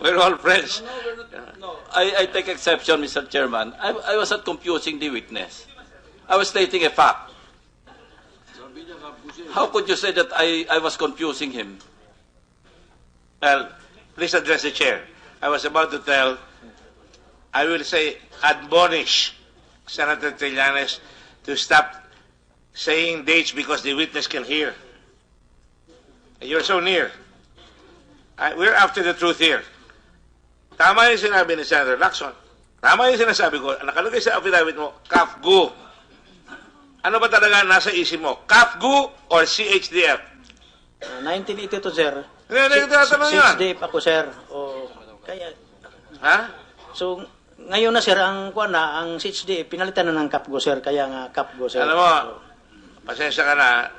We're all friends. I, I take exception, Mr. Chairman. I, I was not confusing the witness. I was stating a fact. How could you say that I, I was confusing him? Well, please address the chair. I was about to tell, I will say, admonish Senator Trillanes to stop saying dates because the witness can hear. You're so near. I, we're after the truth here. Tama yung sinabi ni Senator Lacson. Tama yung sinasabi ko. Nakalagay sa affidavit mo, CAFGU. Ano ba talaga nasa isip mo? CAFGU or CHDF? Uh, 1982, sir. Hindi, hindi, yan. 6 day pa ako, sir. O, kaya, Ha? so, ngayon na, sir, ang, kuwan na, ang 6 day, pinalitan na ng Capgo, sir. Kaya nga, Capgo, sir. Alam mo, pasensya ka na,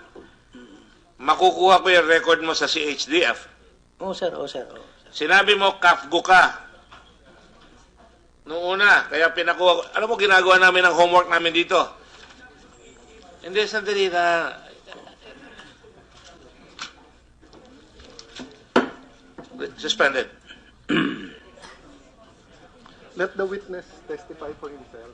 makukuha ko yung record mo sa CHDF. Oo, sir, oo, sir. oo. Sinabi mo, kafgo ka. Noong una, kaya pinakuha ko. Alam mo, ginagawa namin ang homework namin dito. Hindi, sandali na. Suspended. Let the witness testify for himself.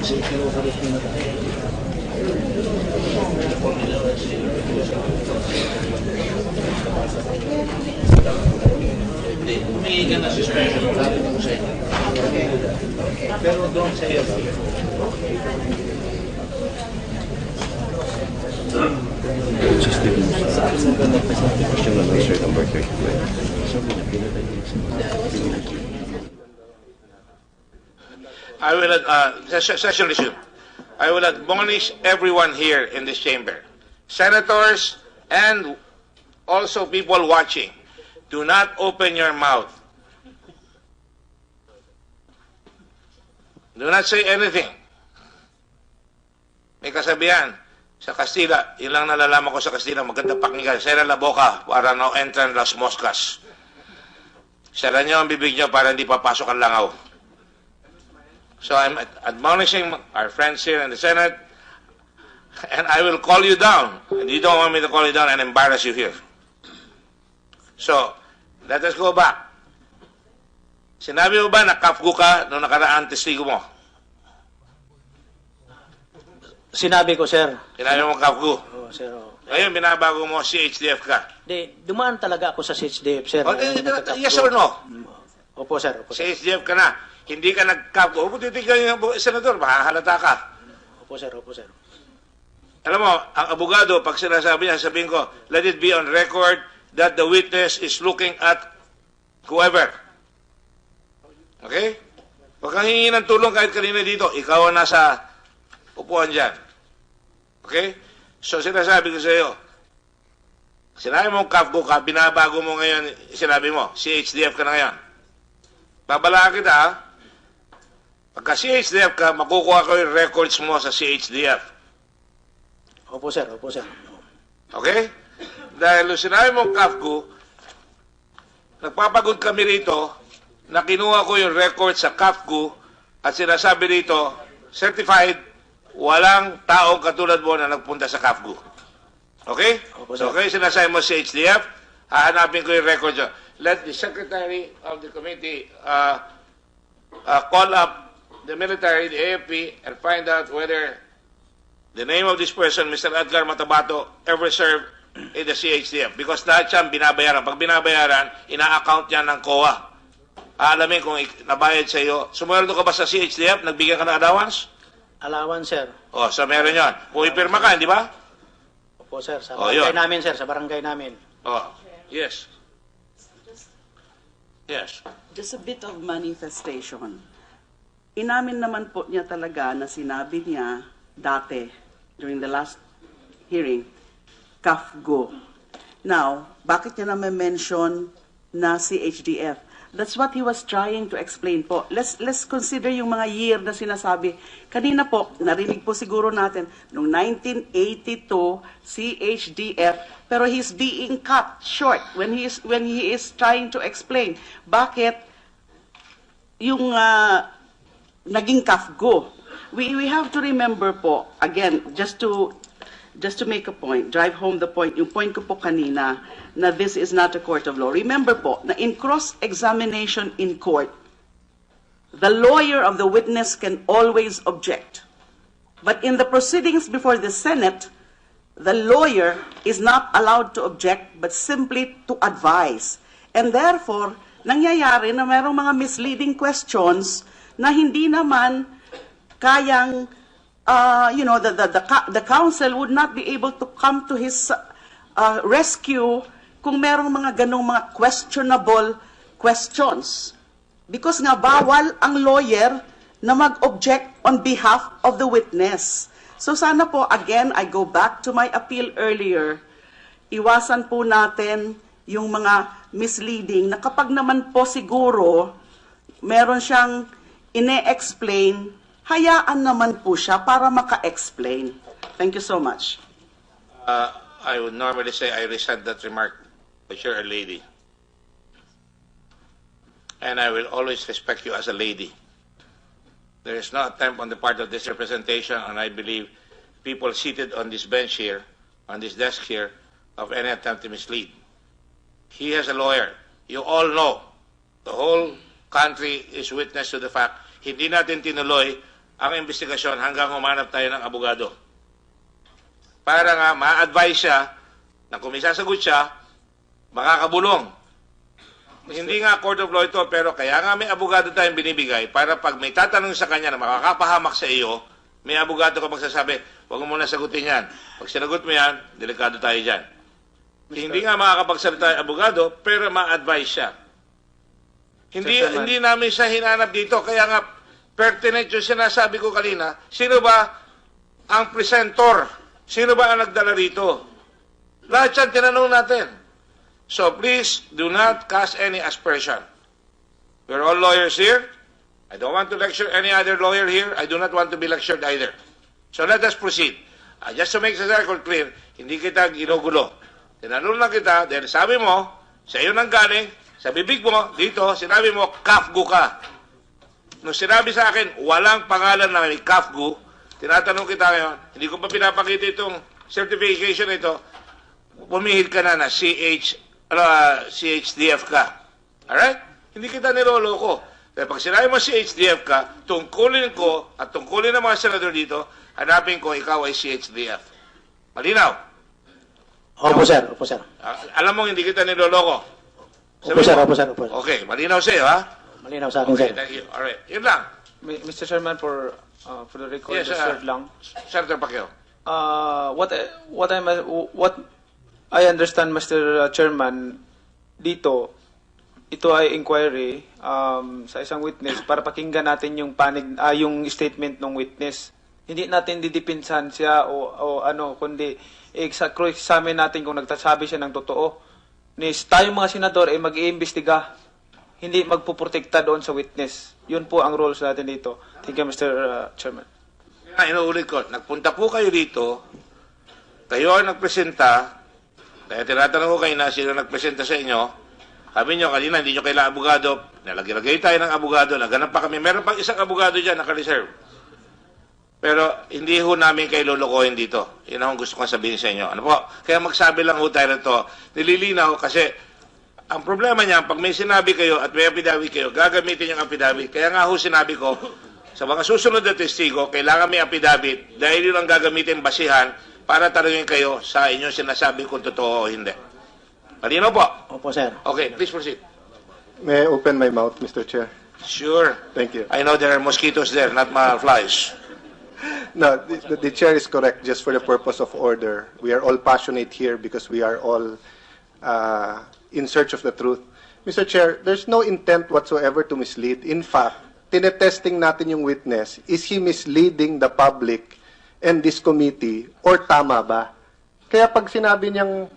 Problema na yan. Humingi ka na suspension. Sabi ko sa inyo. Pero doon sa iyo. I will, uh, ses- session resume. I will admonish everyone here in this chamber, senators and also people watching, do not open your mouth. Do not say anything. May kasabihan, sa Kastila, yun lang nalalaman ko sa Kastila, maganda pakinggan, sera la boca para no entran las moscas. Sera nyo ang bibig nyo para hindi papasok ang langaw. So I'm admonishing our friends here in the Senate, and I will call you down. And you don't want me to call you down and embarrass you here. So, let us go back. Sinabi mo ba na kafgu ka nung nakaraan testigo mo? Sinabi ko, sir. Sinabi mo kafgu. Oo, sir. oo. Ngayon, binabago mo CHDF ka. Di, dumaan talaga ako sa 6 day, sir. O, eh, na- nagka-Capgo. yes or no? Opo, sir. Opo, sir. CHDF ka na. Hindi ka nag-kafgu. Upo titignan yung senador, mahahalata ka. Opo, sir. Opo, sir. Alam mo, ang abogado, pag sinasabi niya, sabihin ko, let it be on record that the witness is looking at whoever. Okay? Huwag kang hingi ng tulong kahit kanina dito. Ikaw ang nasa upuan dyan. Okay? So, sinasabi ko sa iyo, sinabi mo kafgo ka, binabago mo ngayon, sinabi mo, CHDF ka na ngayon. Babalaan kita, ha? Pagka CHDF ka, makukuha ko yung records mo sa CHDF. Opo, sir. Opo, sir. Okay? Dahil sinabi mong Kafku, nagpapagod kami rito na kinuha ko yung record sa Kafku at sinasabi rito, certified, walang taong katulad mo na nagpunta sa Kafku. Okay? Opo, So, okay, sinasabi mo sa HDF, hahanapin ko yung record dyan. Let the Secretary of the Committee uh, uh, call up the military, the AFP, and find out whether the name of this person, Mr. Edgar Matabato, ever served in the CHDF. Because lahat siya binabayaran. Pag binabayaran, ina-account niya ng COA. Aalamin kung nabayad sa iyo. Sumweldo ka ba sa CHDF? Nagbigyan ka ng allowance? Alawan, sir. O, so meron yon. Kung ipirma ka, di ba? Opo, sir. Sa Oh, barangay yun. namin, sir. Sa barangay namin. O, yes. Yes. Just a bit of manifestation. Inamin naman po niya talaga na sinabi niya dati, during the last hearing, CAFGO. Now, bakit niya naman mention na si HDF? That's what he was trying to explain po. Let's, let's consider yung mga year na sinasabi. Kanina po, narinig po siguro natin, noong 1982, CHDF, pero he's being cut short when he is, when he is trying to explain bakit yung ah, naging CAFGO. we, we have to remember po, again, just to just to make a point, drive home the point, yung point ko po kanina, na this is not a court of law. Remember po, na in cross-examination in court, the lawyer of the witness can always object. But in the proceedings before the Senate, the lawyer is not allowed to object but simply to advise. And therefore, nangyayari na mayroong mga misleading questions na hindi naman kayang, uh, you know, the, the, the, the counsel would not be able to come to his uh, rescue kung merong mga ganong mga questionable questions. Because nga bawal ang lawyer na mag-object on behalf of the witness. So sana po, again, I go back to my appeal earlier, iwasan po natin yung mga misleading na kapag naman po siguro meron siyang ine-explain, hayaan naman po siya para maka-explain. Thank you so much. Uh, I would normally say I resent that remark, but you're a lady. And I will always respect you as a lady. There is no attempt on the part of this representation, and I believe people seated on this bench here, on this desk here, of any attempt to mislead. He has a lawyer. You all know. The whole country is witness to the fact, hindi natin tinuloy ang investigasyon hanggang humanap tayo ng abogado para nga ma-advise siya na kung may sasagot siya, makakabulong. Hindi nga court of law ito, pero kaya nga may abogado tayong binibigay para pag may tatanong sa kanya na makakapahamak sa iyo, may abogado ka magsasabi, huwag mo muna sagutin yan. Pag sinagot mo yan, delikado tayo dyan. Hindi nga makakapagsalita yung abogado, pero ma-advise siya. Hindi, hindi namin siya hinanap dito, kaya nga pertinent yung sinasabi ko kanina, sino ba ang presentor? Sino ba ang nagdala rito? Lahat yan tinanong natin. So please do not cast any aspersion. We're all lawyers here. I don't want to lecture any other lawyer here. I do not want to be lectured either. So let us proceed. Uh, just to make the record clear, hindi kita ginugulo. Tinanong lang kita dahil sabi mo, sa iyo nang galing, sa bibig mo, dito, sinabi mo, kafgu ka. Nung sinabi sa akin, walang pangalan na may kafgu, tinatanong kita ngayon, hindi ko pa pinapakita itong certification ito, pumihil ka na na CH, uh, CHDF ka. Alright? Hindi kita niloloko. Kaya pag sinabi mo CHDF ka, tungkulin ko at tungkulin ng mga senador dito, hanapin ko ikaw ay CHDF. Malinaw? Opo, sir. Opo, sir. Ah, alam mo, hindi kita niloloko. Opo, sir. Opo, sir. Opo, sir. Okay, malinaw sa'yo, ha? Malinaw sa akin, sir. Okay, thank you. Alright, yun lang. Mr. Chairman, for uh, for the record, Yes, uh, third lang. Senator Pacquiao. Uh, what I- what I what I understand, Mr. Chairman, dito ito ay inquiry um, sa isang witness para pakinggan natin yung panig ah, yung statement ng witness. Hindi natin didipinsan siya o, o ano kundi i-examine natin kung nagtasabi siya ng totoo. Nis, tayong mga senador ay mag-iimbestiga, hindi magpuprotekta doon sa witness. Yun po ang rules natin dito. Thank you, Mr. uh, Chairman. Kaya inuulit ko, nagpunta po kayo dito, kayo ang nagpresenta, kaya tinatanong ko kayo na sino nagpresenta sa inyo, sabi nyo kanina, hindi nyo kailangan abogado, nalagay-lagay tayo ng abogado, naganap pa kami, meron pang isang abogado dyan naka-reserve. Pero hindi ho namin kayo lulukohin dito. Yun ang gusto kong sabihin sa inyo. Ano po? Kaya magsabi lang ho tayo na to. Nililinaw kasi ang problema niya, pag may sinabi kayo at may affidavit kayo, gagamitin yung affidavit. Kaya nga ho sinabi ko, sa mga susunod na testigo, kailangan may affidavit dahil yun ang gagamitin basihan para tanungin kayo sa inyong sinasabi kung totoo o hindi. Malino po? Opo, sir. Okay, please proceed. May I open my mouth, Mr. Chair? Sure. Thank you. I know there are mosquitoes there, not my flies. No, the, the chair is correct. Just for the purpose of order, we are all passionate here because we are all uh, in search of the truth. Mr. Chair, there's no intent whatsoever to mislead. In fact, tinetesting natin yung witness. Is he misleading the public and this committee or tama ba? Kaya pag sinabi niyang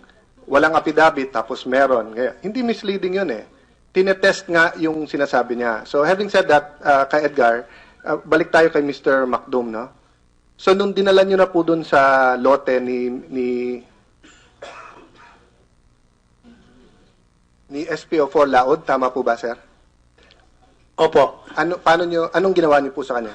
walang affidavit tapos meron, kaya, hindi misleading yun eh. Tinetest nga yung sinasabi niya. So having said that, uh, kay Edgar, uh, balik tayo kay Mr. Macdum, no? So nung dinala niyo na po dun sa lote ni ni ni SPO4 Laod, tama po ba, sir? Opo. Ano, paano nyo, anong ginawa niyo po sa kanya?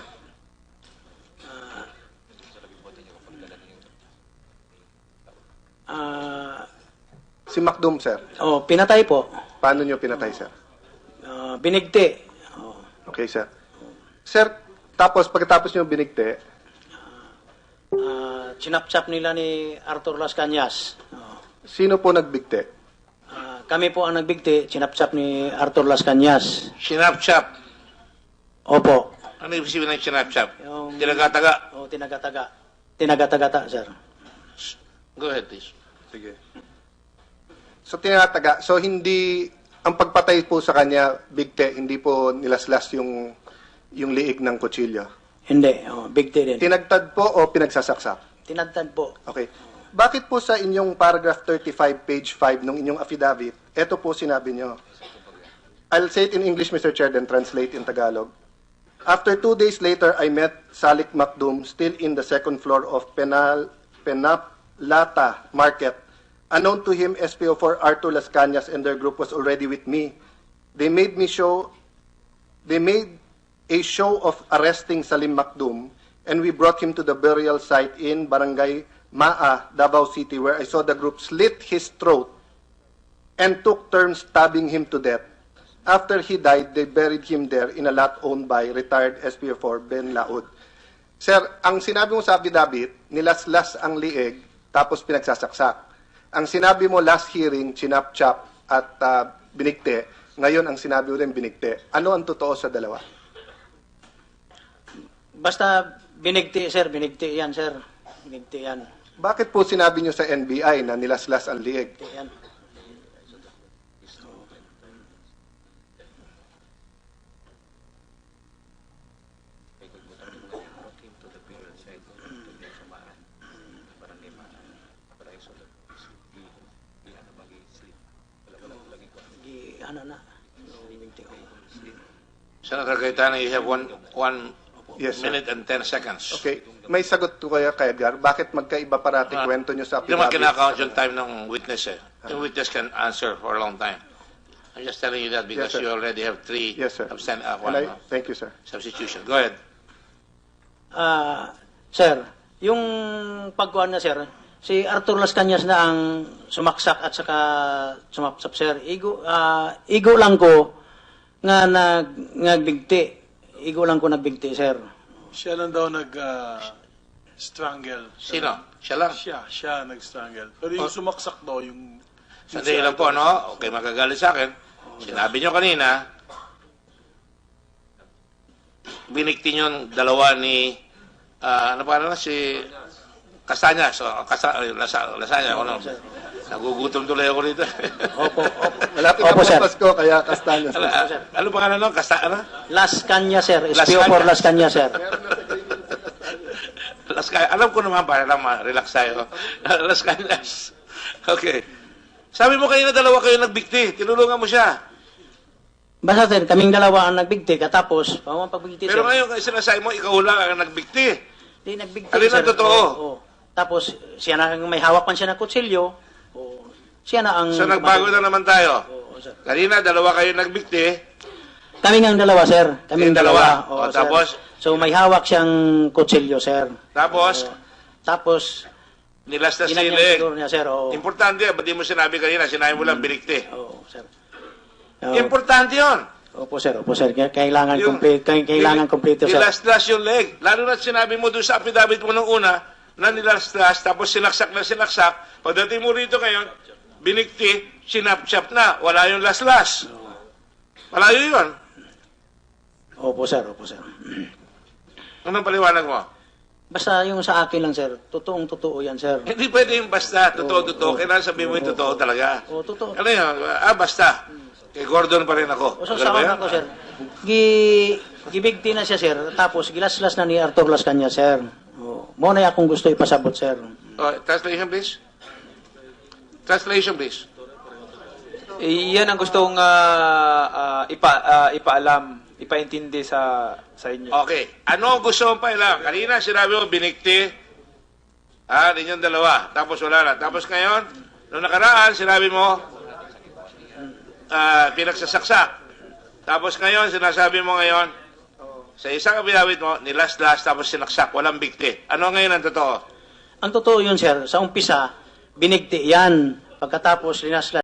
Ah, Si Macdum, sir. oh, pinatay po. Paano nyo pinatay, sir? Ah, binigti. Oh, Okay, sir. Sir, tapos pagkatapos nyo binigte, ah, ah, chinapchap nila ni Arthur Las Cañas. Oh, sino po nagbigte? Kami po ang nagbigti, chinap-chap ni Arthur Las Cañas. Sinapchap. Opo. Ano ibig sabihin ng sinapchap? Yung- Tinagataga. Oh, tinagataga. Tinagataga, sir. Go ahead, please. Sige. So, tinataga. So, hindi, ang pagpatay po sa kanya, bigte, hindi po nilaslas yung, yung liig ng kutsilyo. Hindi, oh, bigti din. Tinagtad po o pinagsasaksak? Tinadtad po. Okay. Bakit po sa inyong paragraph 35, page 5 ng inyong affidavit, ito po sinabi nyo. I'll say it in English, Mr. Chair, then translate in Tagalog. After two days later, I met Salik Makdum still in the second floor of Penal, Penaplata Market. Unknown to him, SPO4 Arthur Las Cañas and their group was already with me. They made me show, they made a show of arresting Salim Makdum and we brought him to the burial site in Barangay Maa, Davao City where I saw the group slit his throat and took turns stabbing him to death. After he died, they buried him there in a lot owned by retired SPO4 Ben Laud. Sir, ang sinabi mo sa affidavit, nilaslas ang liig tapos pinagsasaksak. Ang sinabi mo last hearing, chinap-chap at ah, binigte, ngayon ang sinabi mo rin binigte. Ano ang totoo sa dalawa? Basta binigti, sir. Binigti yan, sir. Binigti yan. Bakit po sinabi nyo sa NBI na nilaslas ang liig? Senator Cayetano, you have one, one Yes, sir. minute and ten seconds. Okay. May sagot ko kaya kay Edgar. Bakit magkaiba parati Ah, kwento nyo sa Hindi naman kinakount yung time ng witness eh. Yung witness can answer for a long time. I'm just telling you that because sir. you already have three Yes, sir. absent, uh, And one, I, no? thank you, sir. substitution. Go ahead. Ah, sir, yung pagkuhan na sir, si Arthur Las Cañas na ang sumaksak at saka sumapsap sir. Igo, ah, igo lang ko nga nag nagbigti. Igo lang ko nagbigti sir. Siya lang daw nag-strangle. Sino? Siya lang. Siya, siya nag-strangle. Pero yung sumaksak daw, yung... Sandali lang po, no? Okay, magagalit sa akin. Sinabi nyo kanina, binikti nyo yung dalawa ni, ah, ano pa na, si Castañas. O, Casta, Lasanya, ano? Nagugutom tuloy ako rito. Opo, opo. Malapit Opo, na sir. po Pasko, kaya kastanyas. ano, ano pa nga no? Casta, ano? Las Cañas sir, Las SPO for Cañas. Las Cañas sir. Las Cañas. Alam ko naman para lang ma-relax tayo. Las Cañas. Okay. Sabi mo kayo na dalawa kayo nagbikti. Tinulungan mo siya. Basta sir, kaming dalawa ang nagbigti katapos pamang pagbigti sir. Pero ngayon, kayo sinasabi mo, ikaw lang ang nagbikti. Di nagbigti Alin sir. ang totoo? Oo. Tapos siya na may hawak man siya ng kutsilyo. Oo. Siya na ang So nagbago na naman tayo. Oo, sir. Kanina, dalawa kayo nagbikti. Kami ng dalawa, sir. Kami ng dalawa. dalawa. Oo, O, sir. tapos? So may hawak siyang kutsilyo, sir. Tapos, Oo. Tapos, ginanyan ilig. siguro niya, sir. Oo. Importante, ba't di mo sinabi kanina? Sinabi mo lang binikti. Oo, sir. Oo. Importante yun. Opo, sir. Opo, sir. Kailangan Yung- complete, kailangan complete, sir. Nilastas yung leg. Lalo na sinabi mo doon sa affidavit mo nung una, na nilastas, tapos sinaksak na sinaksak. Pagdating mo rito ngayon, binikti, sinapchap na. Wala yung laslas. Malayo yun. Opo, sir. Opo, sir. Anong paliwanag mo? Basta yung sa akin lang, sir. Totoong totoo yan, sir. Hindi pwede yung basta, totoo, Oo, totoo. oo. Kailangan sabihin mo yung totoo talaga. Oo, totoo. Ano yun? Ah, basta. Kay Gordon pa rin ako. O so, sa ba una yun? ko, sir. Gi, gibigti na siya, sir. Tapos, gilaslas na ni Arthur Las Cañas, sir. O, mo na akong gusto ipasabot, sir. Oh, translation, please. Translation, please. Eh, yan ang gustong ah, ah, ipa, ah, ipaalam, ipaintindi sa sa inyo. Okay. Ano ang gusto mong pailang? Kanina sinabi mo, binikti. Ah, ninyong dalawa. Tapos wala na. Tapos ngayon, nung nakaraan, sinabi mo, ah, pinagsasaksak. Tapos ngayon, sinasabi mo ngayon, sa isang abiyawit mo, nilas-las, tapos sinaksak, walang bikti. Ano ngayon ang totoo? Ang totoo yun, sir. Sa umpisa, binigti yan. Pagkatapos linaslas